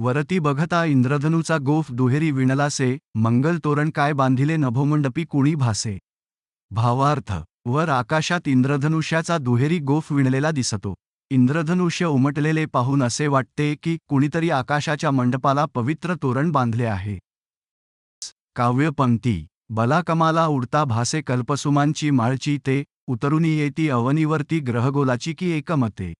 वरती बघता इंद्रधनुचा गोफ दुहेरी विणलासे मंगल तोरण काय बांधिले नभोमंडपी कुणी भासे. भावार्थ वर आकाशात इंद्रधनुष्याचा दुहेरी गोफ विणलेला दिसतो. इंद्रधनुष्य उमटलेले पाहून असे वाटते की कुणीतरी आकाशाच्या मंडपाला पवित्र तोरण बांधले आहे. काव्यपंक्ती बलाकमाला उडता भासे कल्पसुमांची माळची ते उतरुनी येती अवनीवरती ग्रहगोलाची की एकमते.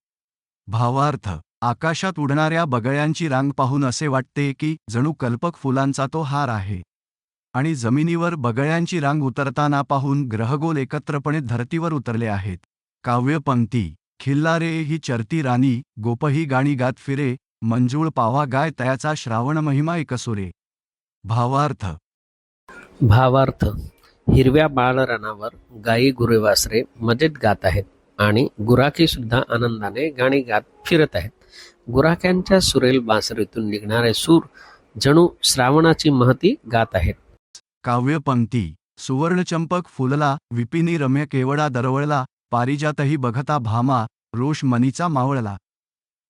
भावार्थ आकाशात उडणाऱ्या बगळ्यांची रांग पाहून असे वाटते की जणू कल्पक फुलांचा तो हार आहे. आणि जमिनीवर बगळ्यांची रांग उतरताना पाहून ग्रहगोल एकत्रपणे धरतीवर उतरले आहेत. काव्यपंक्ती खिल्लारे ही चरती राणी गोपही गाणी गात फिरे मंजूळ पावा गाय तयाचा श्रावण महिमा एकसुरे. भावार्थ. भावार्थ. हिरव्या बाळरानावर गायी गुरेवासरे मजेत गात आहेत आणि गुराखी सुद्धा आनंदाने गाणी गात फिरत आहेत. गुराख्यांच्या सुरेल बासरीतून निघणारे सूर जणू श्रावणाची महती गात आहेत. काव्यपंक्ती सुवर्णचंपक फुलला विपिनी रम्य केवडा दरवळला पारिजातही बघता भामा रोष मनीचा मावळला.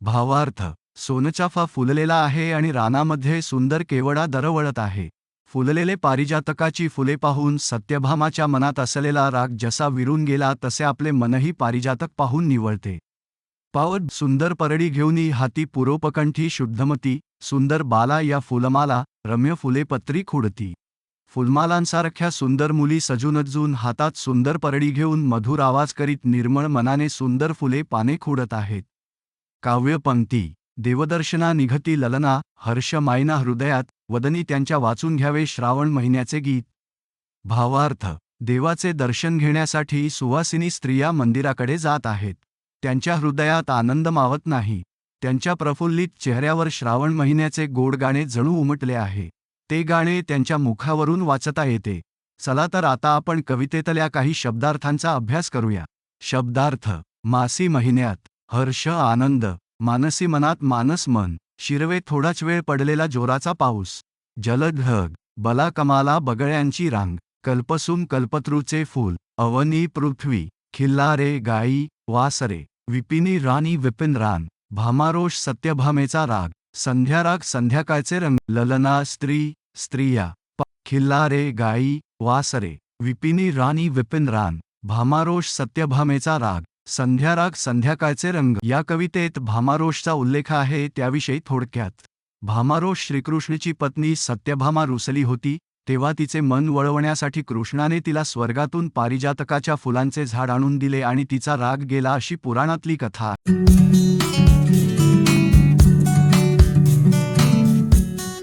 भावार्थ सोनचाफा फुललेला आहे आणि रानामध्ये सुंदर केवडा दरवळत आहे. फुललेले पारिजातकाची फुले पाहून सत्यभामाच्या मनात असलेला राग जसा विरून गेला तसे आपले मनही पारिजातक पाहून निवळते. पावत सुंदर परडी घेऊनी हाती पुरोपकंठी शुद्धमती सुंदर बाला या फुलमाला रम्य फुले पत्री खुडती. फुलमालांसारख्या सुंदर मुली सजूनजून हातात सुंदर परडी घेऊन मधुर आवाज करीत निर्मळ मनाने सुंदर फुले पाने खुडत आहेत. काव्यपंक्ती देवदर्शना निघती ललना हर्ष मायना हृदयात वदनी त्यांच्या वाचून घ्यावे श्रावण महिन्याचे गीत. भावार्थ देवाचे दर्शन घेण्यासाठी सुवासिनी स्त्रिया मंदिराकडे जात आहेत. त्यांच्या हृदयात आनंद मावत नाही. त्यांच्या प्रफुल्लित चेहऱ्यावर श्रावण महिन्याचे गोड गाणे जणू उमटले आहे. ते गाणे त्यांच्या मुखावरून वाचता येते. चला तर आता आपण कवितेतल्या काही शब्दार्थांचा अभ्यास करूया. शब्दार्थ मासी महिन्यात हर्ष आनंद मानसी मनात मानस मन शिरवे थोडाच वेळ पडलेला जोराचा पाऊस जलढग बला कमाला बगळ्यांची रांग कल्पसुम कल्पतृचे फूल अवनी पृथ्वी खिल्लारे गाई वासरे, विपिनी राणी विपिन रान भामारोष सत्यभामेचा राग, संध्याराग संध्याकाळचे रंग, ललना स्त्री, स्त्रिया खिल्लारे गाई वासरे, विपिनी राणी विपिन रान भामारोष सत्यभामेचा राग, संध्याराग संध्याकाळचे रंग, या कवितेत भामारोषचा उल्लेख आहे त्याविषयी थोडक्यात. भामारोष श्रीकृष्णाची पत्नी सत्यभामा रुसली होती तेव्हा तिचे मन वळवण्यासाठी कृष्णाने तिला स्वर्गातून पारिजातकाच्या फुलांचे झाड आणून दिले आणि तिचा राग गेला अशी पुराणातली कथा.